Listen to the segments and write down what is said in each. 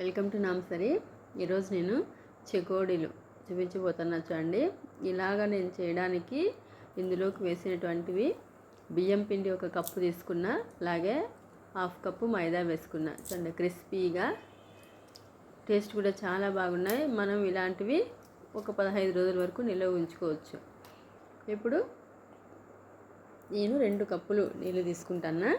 Welcome to నామసరి. ఈరోజు నేను చెకోడీలు చూపించబోతున్నా చూడండి. ఇలాగ నేను చేయడానికి ఇందులోకి వేసినటువంటివి బియ్యం పిండి ఒక కప్పు తీసుకున్నా అలాగే హాఫ్ కప్పు మైదా వేసుకున్నా. చూడండి క్రిస్పీగా. టేస్ట్ కూడా చాలా బాగున్నాయి. మనం ఇలాంటివి ఒక పదహైదు రోజుల వరకు నిల్వ ఉంచుకోవచ్చు. ఇప్పుడు నేను రెండు కప్పులు నీళ్ళు తీసుకుంటాను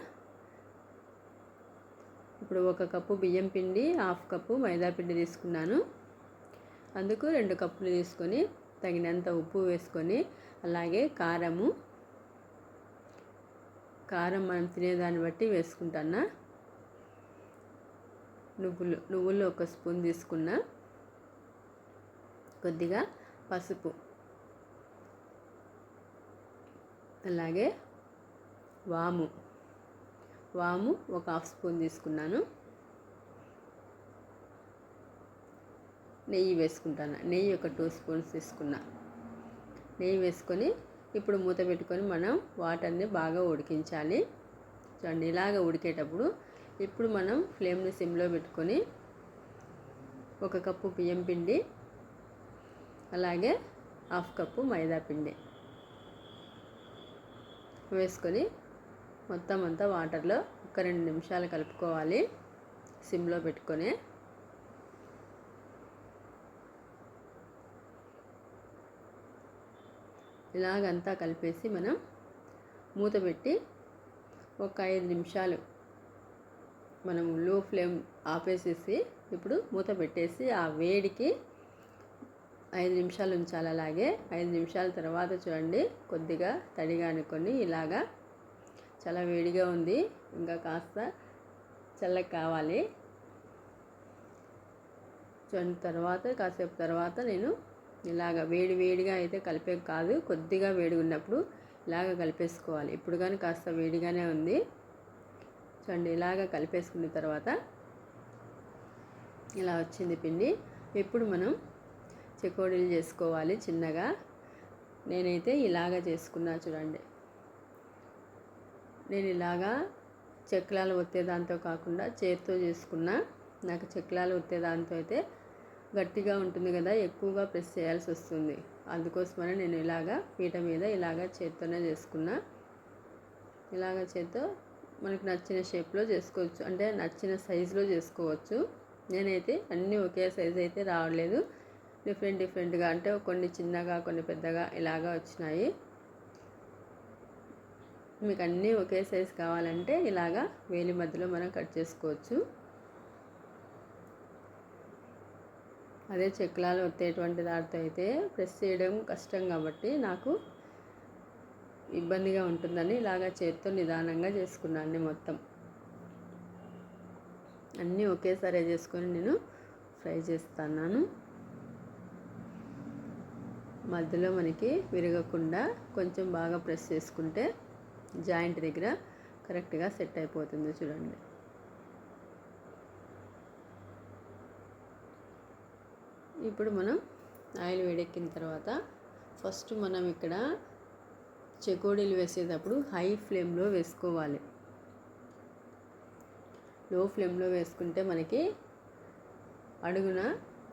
ఇప్పుడు ఒక కప్పు బియ్యం పిండి హాఫ్ కప్పు మైదా పిండి తీసుకున్నాను. అందుకు రెండు కప్పులు తీసుకొని తగినంత ఉప్పు వేసుకొని అలాగే కారము కారం మనం తినేదాన్ని బట్టి వేసుకుంటానా? నువ్వులు నువ్వులు ఒక స్పూన్ తీసుకున్నా. కొద్దిగా పసుపు. అలాగే వాము. వాము ఒక హాఫ్ స్పూన్ తీసుకున్నాను. నెయ్యి వేసుకుంటాను. నెయ్యి ఒక టూ స్పూన్స్ తీసుకున్నా. నెయ్యి వేసుకొని ఇప్పుడు మూత పెట్టుకొని మనం వాటర్ని బాగా ఉడికించాలి. చూడండి ఇలాగ ఉడికేటప్పుడు ఇప్పుడు మనం ఫ్లేమ్ని సిమ్లో పెట్టుకొని ఒక కప్పు బియ్యం పిండి అలాగే హాఫ్ కప్పు మైదా పిండి వేసుకొని మొత్తం అంతా వాటర్లో ఒక రెండు నిమిషాలు కలుపుకోవాలి. సిమ్లో పెట్టుకొని. ఇలాగంతా కలిపేసి మనం మూత పెట్టి ఒక ఐదు నిమిషాలు మనం లో ఫ్లేమ్ ఆపేసేసి ఇప్పుడు మూత పెట్టేసి ఆ వేడికి ఐదు నిమిషాలు ఉంచాలి. అలాగే ఐదు నిమిషాల తర్వాత చూడండి కొద్దిగా తడిగా అనుకొని ఇలాగా చాలా వేడిగా ఉంది. ఇంకా కాస్త చల్లగా కావాలి. చూడండి తర్వాత కాసేపు తర్వాత నేను ఇలాగ వేడి వేడిగా అయితే కలిపే కాదు కొద్దిగా వేడిగా ఉన్నప్పుడు ఇలాగ కలిపేసుకోవాలి. ఇప్పుడు కానీ కాస్త వేడిగానే ఉంది. చూడండి ఇలాగ కలిపేసుకున్న తర్వాత ఇలా వచ్చింది పిండి. ఇప్పుడు మనం చెకోడీలు చేసుకోవాలి చిన్నగా. నేనైతే ఇలాగ చేసుకున్నా చూడండి. నేను ఇలాగా చెక్లాలు ఒత్తే దాంతో కాకుండా చేతితో చేసుకున్నా నాకు చెక్లాలు ఒత్తే దాంతో అయితే గట్టిగా ఉంటుంది కదా ఎక్కువగా ప్రెస్ చేయాల్సి వస్తుంది. అందుకోసమనే నేను ఇలాగా పీట మీద ఇలాగా చేత్తోనే చేసుకున్నా. ఇలాగ చేత్తో మనకు నచ్చిన షేప్లో చేసుకోవచ్చు. అంటే నచ్చిన సైజులో చేసుకోవచ్చు. నేనైతే అన్నీ ఒకే సైజు అయితే రావట్లేదు. డిఫరెంట్ డిఫరెంట్గా అంటే కొన్ని చిన్నగా కొన్ని పెద్దగా ఇలాగా వచ్చినాయి. మీకు అన్నీ ఒకే సైజ్ కావాలంటే ఇలాగా వేలి మధ్యలో మనం కట్ చేసుకోవచ్చు. అదే చెక్లాలు వచ్చేటువంటి దాటితో అయితే ప్రెస్ చేయడం కష్టం కాబట్టి నాకు ఇబ్బందిగా ఉంటుందని ఇలాగా చేత్తో నిదానంగా చేసుకున్నాను మొత్తం. అన్నీ ఒకేసారి చేసుకొని నేను ఫ్రై చేస్తున్నాను. మధ్యలో మనకి విరగకుండా కొంచెం బాగా ప్రెస్ చేసుకుంటే జాయింట్ దగ్గర కరెక్ట్గా సెట్ అయిపోతుంది చూడండి. ఇప్పుడు మనం ఆయిల్ వేడెక్కిన తర్వాత ఫస్ట్ మనం ఇక్కడ చెకోడీలు వేసేటప్పుడు హై ఫ్లేమ్లో వేసుకోవాలి. లో ఫ్లేమ్లో వేసుకుంటే మనకి అడుగున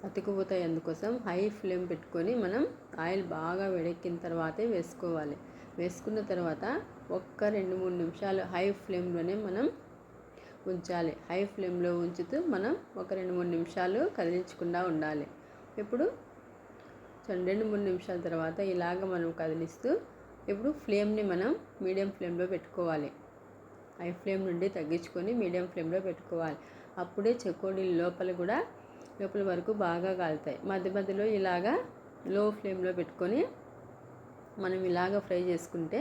అతుకుపోతాయి. అందుకోసం హై ఫ్లేమ్ పెట్టుకొని మనం ఆయిల్ బాగా వేడెక్కిన తర్వాతే వేసుకోవాలి. వేసుకున్న తర్వాత ఒక్క రెండు మూడు నిమిషాలు హై ఫ్లేమ్లోనే మనం ఉంచాలి. హై ఫ్లేమ్లో ఉంచుతూ మనం ఒక రెండు మూడు నిమిషాలు కదిలించకుండా ఉండాలి. ఇప్పుడు రెండు మూడు నిమిషాల తర్వాత ఇలాగ మనం కదిలిస్తూ ఇప్పుడు ఫ్లేమ్ని మనం మీడియం ఫ్లేమ్లో పెట్టుకోవాలి. హై ఫ్లేమ్ నుండి తగ్గించుకొని మీడియం ఫ్లేమ్లో పెట్టుకోవాలి. అప్పుడే చెకోడీలు లోపల కూడా లోపల వరకు బాగా కాలుతాయి. మధ్య మధ్యలో ఇలాగా లో ఫ్లేమ్లో పెట్టుకొని మనం ఇలాగ ఫ్రై చేసుకుంటే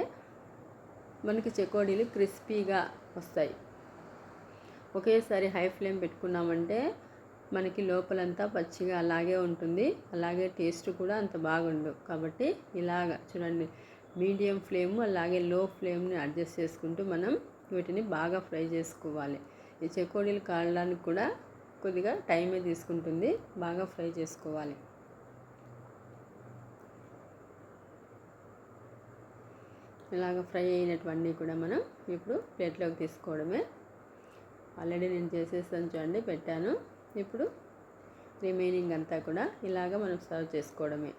మనకి చెకోడీలు క్రిస్పీగా వస్తాయి. ఒకేసారి హై ఫ్లేమ్ పెట్టుకున్నామంటే మనకి లోపలంతా పచ్చిగా అలాగే ఉంటుంది. అలాగే టేస్ట్ కూడా అంత బాగుండు కాబట్టి ఇలాగ చూడండి మీడియం ఫ్లేమ్ అలాగే లో ఫ్లేమ్ని అడ్జస్ట్ చేసుకుంటూ మనం వీటిని బాగా ఫ్రై చేసుకోవాలి. ఈ చెకోడీలు కాలడానికి కూడా కొద్దిగా టైమే తీసుకుంటుంది. బాగా ఫ్రై చేసుకోవాలి. ఇలాగ ఫ్రై అయినటువన్నీ కూడా మనం ఇప్పుడు ప్లేట్లోకి తీసుకోవడమే. ఆల్రెడీ నేను చేసేసాను చూడండి పెట్టాను. ఇప్పుడు రిమైనింగ్ అంతా కూడా ఇలాగ మనం సర్వ్ చేసుకోవడమే.